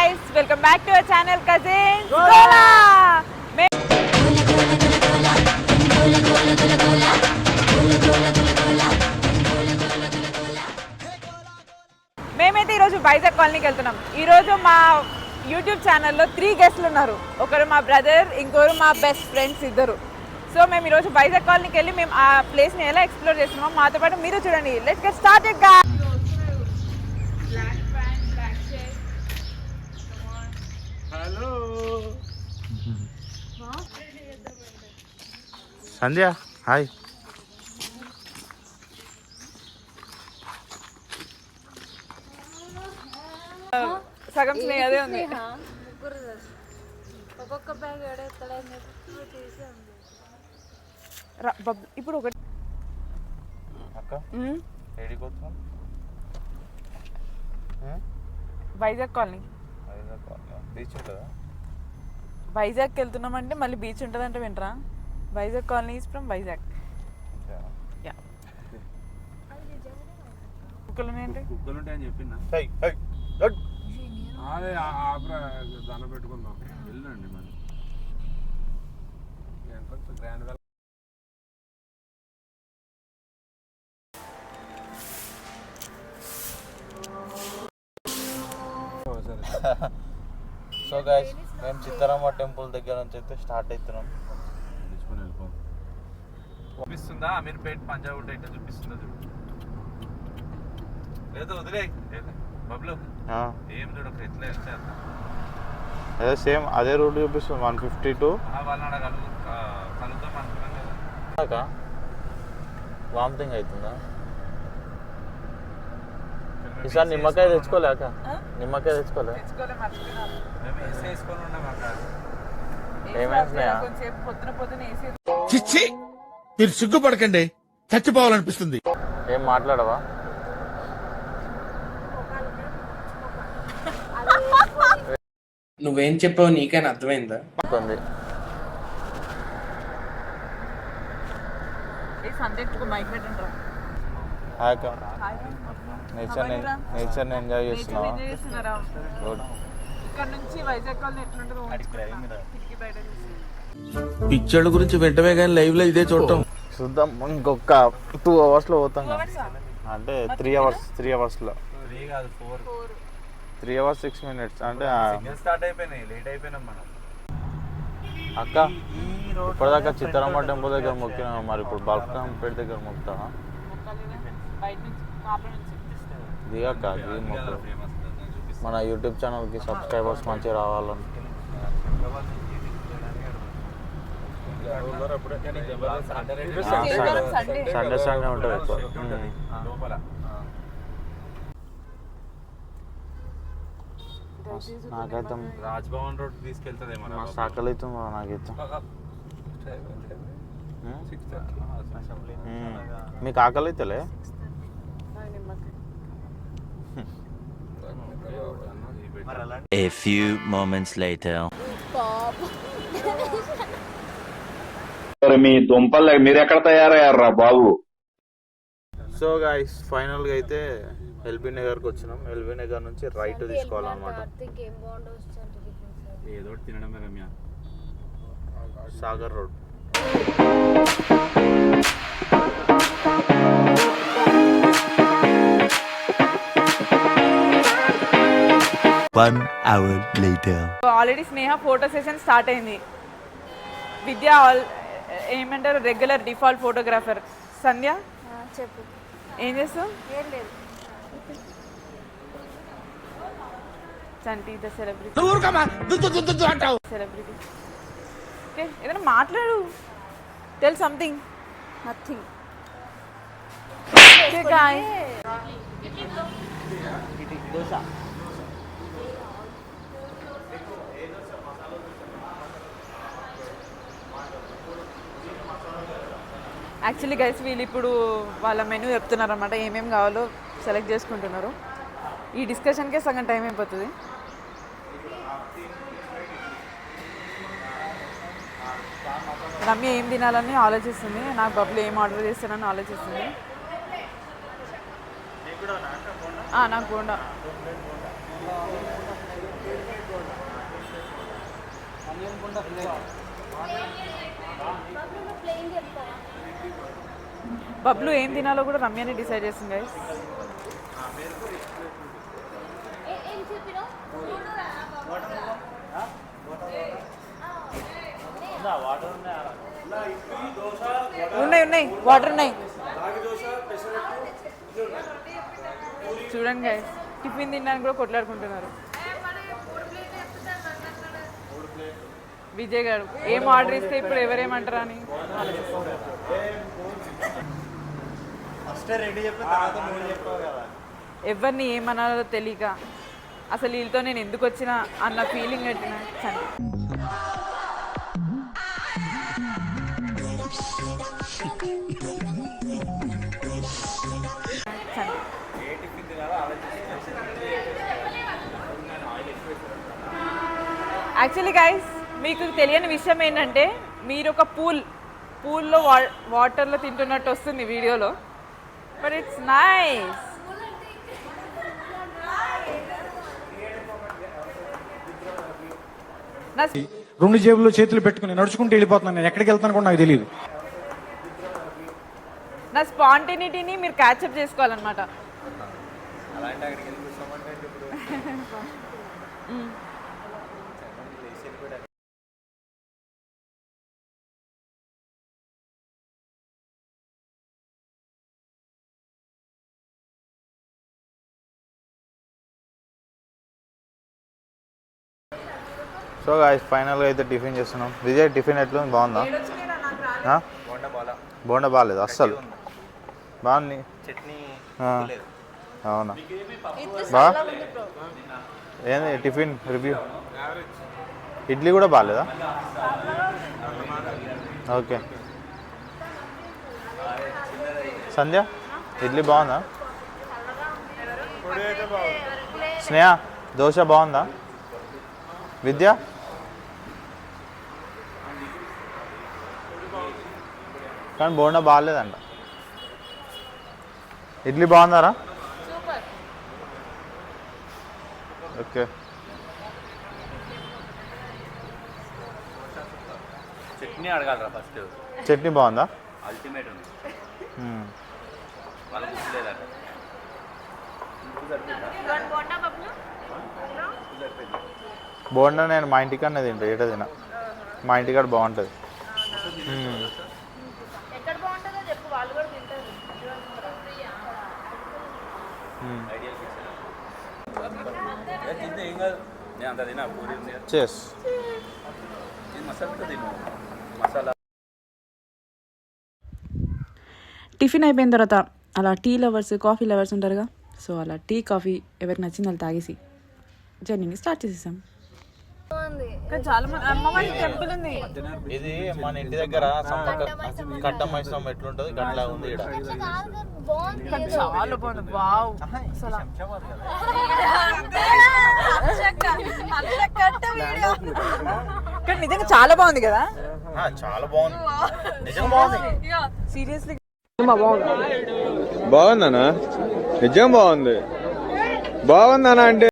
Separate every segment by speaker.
Speaker 1: Guys welcome back to our channel cousin గోలా మేమైతే ఈరోజు వైజాగ్ కాలనీకి వెళ్తున్నాం. ఈరోజు మా యూట్యూబ్ ఛానల్లో త్రీ గెస్ట్లు ఉన్నారు. ఒకరు మా బ్రదర్ ఇంకొకరు మా బెస్ట్ ఫ్రెండ్స్ ఇద్దరు. సో మేము ఈరోజు వైజాగ్ కాలనీకి వెళ్ళి మేము ఆ ప్లేస్ని ఎలా ఎక్స్ప్లోర్ చేస్తున్నామో మాతో పాటు మీరు చూడండి. Let's get start
Speaker 2: Sandhya hi.
Speaker 1: సగం స్నేహ? అదే ఉంది.
Speaker 3: ఒక్కొక్క బ్యాగ్
Speaker 1: ఇప్పుడు ఒకటి. వైజాగ్ కాలనీ.
Speaker 2: వైజాగ్ బీచ్ ఉంటుందా?
Speaker 1: వైజాగ్కి వెళ్తున్నామంటే మళ్ళీ బీచ్ ఉంటుందంటే వింటరా Vizag colony is from Vizag yeah కుక్కలు ఏంటి
Speaker 4: కుక్కలు ఉంటాయని చెప్పిందా అదే ఆపరా దండ పెట్టుకుందాం. వెళ్ళండి మరి. గ్రాండ్
Speaker 2: సో గైస్ మేము చిత్తరామ టెంపుల్ దగ్గర నుంచి అయితే స్టార్ట్ అవుతున్నాం.
Speaker 4: చూపిస్తుందా? అమీర్పేట్ పంజాగుట్ట ఇట్లా చూపిస్తుందా చూడు. లేదు వదిలే బబ్లు ఏం చూడక ఎట్లా వెళ్తే.
Speaker 2: అదే సేమ్ అదే రూట్ చూపిస్తుంది వన్ ఫిఫ్టీ టూ.
Speaker 4: వాళ్ళని కలుద్దాం అనుకున్నాం కదా.
Speaker 2: వామిటింగ్ అవుతుందా ఈసారి నిమ్మకాయ తెచ్చుకోలేక నిమ్మకాయ తెచ్చుకోలే.
Speaker 1: పొద్దున పొద్దున
Speaker 5: మీరు సిగ్గుపడకండి చచ్చిపోవాలనిపిస్తుంది.
Speaker 2: ఏం మాట్లాడవా?
Speaker 6: నువ్వేం చెప్పావు నీకైనా అర్థమైందా?
Speaker 2: ఉంది హాయ్ నేచర్ నేచర్ని ఎంజాయ్ చేస్తున్నావా? గుడ్
Speaker 5: పిచ్చోళ్ళ గురించి వెంటనే కానీ లైవ్లో ఇదే చూడటం.
Speaker 2: చూద్దాం. ఇంకొక టూ అవర్స్లో పోతాం కదా. అంటే త్రీ అవర్స్ త్రీ అవర్స్లో
Speaker 4: త్రీ
Speaker 2: అవర్స్ సిక్స్ మినిట్స్ అంటే
Speaker 4: స్టార్ట్ అయిపోయినాయి లేట్ అయిపోయినాం మనం.
Speaker 2: అక్క ఇప్పటిదాకా చిత్తరామ టెంపుల్ దగ్గర మొక్కినా మరి. ఇప్పుడు బల్కంపేట దగ్గర
Speaker 1: నుంచి
Speaker 2: దిగక్క దిగి మొక్కు. మన యూట్యూబ్ ఛానల్కి సబ్స్క్రైబర్స్ మంచిగా రావాలని.
Speaker 1: సండే
Speaker 2: సండే ఉంటుంది ఎక్కువ నాకైతే
Speaker 4: రాజ్భవన్ రోడ్ తీసుకెళ్తుందేమో
Speaker 2: మస్తు ఆకలి అవుతుంది నాకైతే మీకు ఆకలి అవుతలే
Speaker 7: A few moments later.
Speaker 8: మరి మీ దుంపలు మీరు ఎక్కడ తయారయ్యారా బాబు?
Speaker 2: సో గైస్ ఫైనల్గా అయితే ఎల్బీ నగర్కి వచ్చినాం. ఎల్బీ నగర్ నుంచి రైట్ తీసుకోవాలన్నమాట.
Speaker 4: ఏదో తినడమే Ramya.
Speaker 2: Sagar road.
Speaker 7: One hour later.
Speaker 1: Already Sneha photo session start అయింది. విద్య ఆల్ ఏమంటారు? Regular default photographer Sandhya?
Speaker 3: చెప్పు.
Speaker 1: ఏం చేస్తావు?
Speaker 3: ఏం లేదు.
Speaker 1: చంటి ద సెలబ్రిటీ
Speaker 5: నువ్వు ఊరుకోమా. దు, దు, దు, దు అంటావు.
Speaker 1: సెలబ్రిటీ ఓకే ఏదైనా మాట్లాడు. Tell something
Speaker 3: nothing
Speaker 1: okay guy actually guys వీళ్ళు ఇప్పుడు వాళ్ళ మెనూ చెప్తున్నారు అనమాట ఏమేమి కావాలో సెలెక్ట్ చేసుకుంటున్నారు. ఈ డిస్కషన్కే సగం టైం అయిపోతుంది. రమ్య ఏం తినాలని ఆలోచిస్తుంది. నాకు బబ్బులు ఏం ఆర్డర్ చేస్తానని ఆలోచిస్తుంది. ఆ, నాకు బోండా. బబ్లు ఏం తినాలో కూడా రమ్యని డిసైడ్ చేసింది గైస్ ఉన్నాయి ఉన్నాయి. వాటర్ ఉన్నాయి. చూడండి గైస్ టిఫిన్ తినడానికి కూడా కొట్లాడుకుంటున్నారు. విజయ్ గారు ఏం ఆర్డర్ ఇస్తే ఇప్పుడు ఎవరేమంటారా అని? ఎవరిని ఏమనాలో తెలియక అసలు వీళ్ళతో నేను ఎందుకు వచ్చినా అన్న ఫీలింగ్ పెట్టిన యాక్చువల్లీ గైస్ మీకు తెలియని విషయం ఏంటంటే మీరు ఒక పూల్ పూల్లో వా వాటర్లో తింటున్నట్టు వస్తుంది వీడియోలో. బట్ ఇట్స్ నైస్ నా
Speaker 6: రెండు జేబుల్లో చేతులు పెట్టుకుని నడుచుకుంటూ వెళ్ళిపోతున్నాను నేను. ఎక్కడికి వెళ్తాను కూడా నాకు తెలియదు
Speaker 1: నా స్పాంటినిటీని మీరు క్యాచప్ చేసుకోవాలన్నమాట.
Speaker 2: సో గాయస్ ఫైనల్గా అయితే టిఫిన్ చేస్తున్నాం. విజయ్ టిఫిన్ ఎట్లుంది? బాగుందా? బోండా బాగాలేదు అస్సలు. బాగుంది. అవునా? బా? ఏంది టిఫిన్ రివ్యూ? ఇడ్లీ కూడా బాగాలేదా ఓకే. సంధ్య ఇడ్లీ బాగుందా. స్నేహ దోశ బాగుందా? విద్య? కానీ బోండా బాగాలేదంట. ఇడ్లీ బాగుందారా ఓకే.
Speaker 4: చట్నీ అడగాలరా ఫస్ట్.
Speaker 2: చట్నీ బాగుందా?
Speaker 4: అల్టిమేట్. ఉంది
Speaker 2: మ్మ్.
Speaker 4: వాళ్ళకి గుర్తులేదట
Speaker 2: బోండా నేను మా ఇంటికన్నా తింటా ఏటో తిన. మా ఇంటికాడ బాగుంటుంది మ్మ్.
Speaker 3: ఎక్కడ బాగుంటుందో చెప్పు వాళ్ళు కూడా తింటారు
Speaker 2: మ్మ్.
Speaker 4: తింటే ఏం కాదు నేను అంత తిన్నా పూరి ఉంది కదా.
Speaker 2: చేస్
Speaker 4: ఇది మసాలా తిను మసాలా
Speaker 1: టిఫిన్ అయిపోయిన తర్వాత అలా టీ లవర్స్ కాఫీ లవర్స్ ఉంటారుగా సో అలా టీ కాఫీ ఎవరికి నచ్చింది వాళ్ళు తాగేసి జర్నీని స్టార్ట్ చేసేసాం చాలా మంది అమ్మవారి టెంపుల్ ఉంది.
Speaker 2: ఇది మన ఇంటి దగ్గర కట్ట మైసం ఎట్లుంటుంది? గట్లా ఉంది
Speaker 3: బాగుంది
Speaker 1: చాలా బాగుంది. వావ్. అసలు కానీ నిజంగా చాలా బాగుంది కదా?
Speaker 2: ఆ, చాలా బాగుంది. నిజంగా బాగుంది.
Speaker 1: సీరియస్లీ
Speaker 9: బాగుందనా నిజం బాగుంది. బాగుందనా అంటే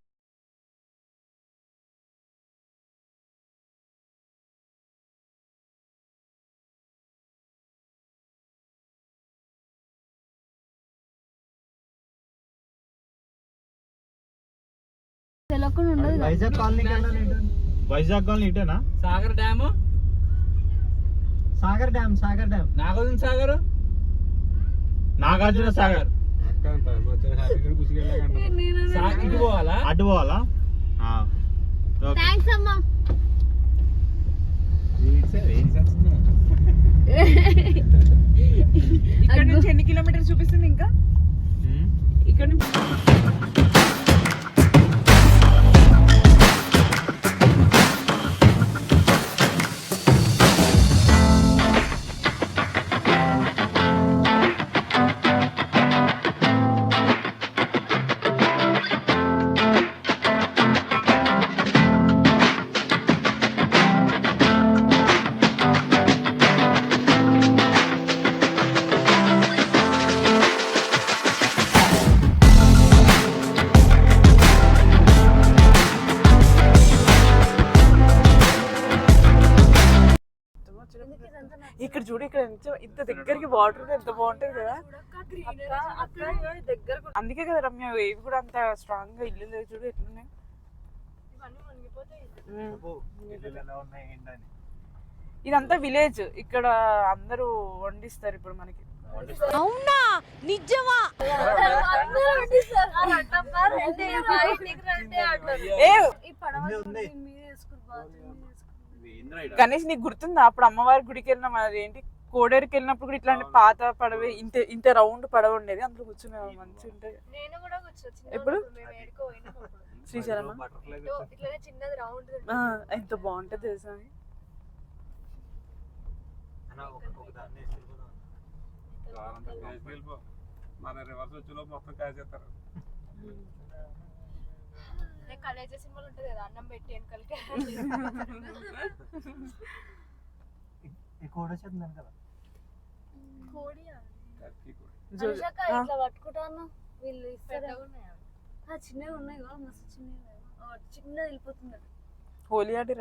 Speaker 3: తెలియకుండా ఉండదు కదా.
Speaker 2: Vizag colony ఇటేనా?
Speaker 4: Sagar dam?
Speaker 6: Sagar dam Sagar dam.
Speaker 4: Nagarjuna Sagar?
Speaker 2: Nagarjuna Sagar.
Speaker 4: ఇటు పోవాలా?
Speaker 2: అడ్డు పోవాలా.
Speaker 3: థ్యాంక్స్ అమ్మా.
Speaker 1: ఇక్కడ నుంచి ఎన్ని కిలోమీటర్స్ చూపిస్తుంది ఇంకా. ఇక్కడ నుంచి ఎంత ఇంత దగ్గరికి వాటర్ ఎంత బాగుంటది కదా. అందుకే కదా రమ్య ఇవి కూడా అంత స్ట్రాంగ్గా ఇల్లు లేదు చూడు ఎట్లున్నాయి. ఇదంతా విలేజ్ ఇక్కడ అందరూ వండిస్తారు ఇప్పుడు మనకి.
Speaker 3: అవునా? నిజమా?
Speaker 1: గణేష్ నీకు గుర్తుందా? అప్పుడు అమ్మవారి గుడికి వెళ్ళినాం అది ఏంటి? కోడేరుకి వెళ్ళినప్పుడు కూడా ఇట్లాంటి పాత పడవ ఇంత ఇంత రౌండ్ పడవ ఉండేది. అందులో కూర్చునే మంచిగా ఉంటుంది
Speaker 3: నేను కూడా కూర్చో
Speaker 1: ఎప్పుడు?
Speaker 3: మేము ఏడుకో పోయినప్పుడు
Speaker 1: శ్రీశైలమా?
Speaker 3: ఇటో ఇట్లానే చిన్నది రౌండ్
Speaker 1: ఆ, ఎంత బాగుంటుంది తెలుసా అని.
Speaker 4: మన రివర్స్ వచ్చేలో మొత్తం కాసేస్తారు.
Speaker 3: కలేజ సింబల్ ఉంటది కదా అన్నం పెట్టి వెనకాలకి. కోడి అనుషక ఇట్లా పట్టుకుంటాను. వీళ్ళు ఇస్తారు. ఆ, చిన్నగా ఉన్నాయి కదా మస్తు చిన్నది వెళ్ళిపోతుంది.
Speaker 1: హోలీ
Speaker 3: ఆఫీస్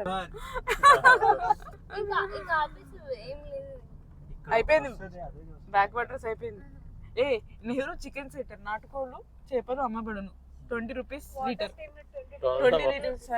Speaker 3: ఏం లేదు.
Speaker 1: అయిపోయింది. బ్యాక్ వాటర్స్ అయిపోయింది. ఏ నెహ్రూ చికెన్ సెంటర్ నాటుకోళ్ళు చేపలు అమ్మబడును twenty rupees litre twenty litres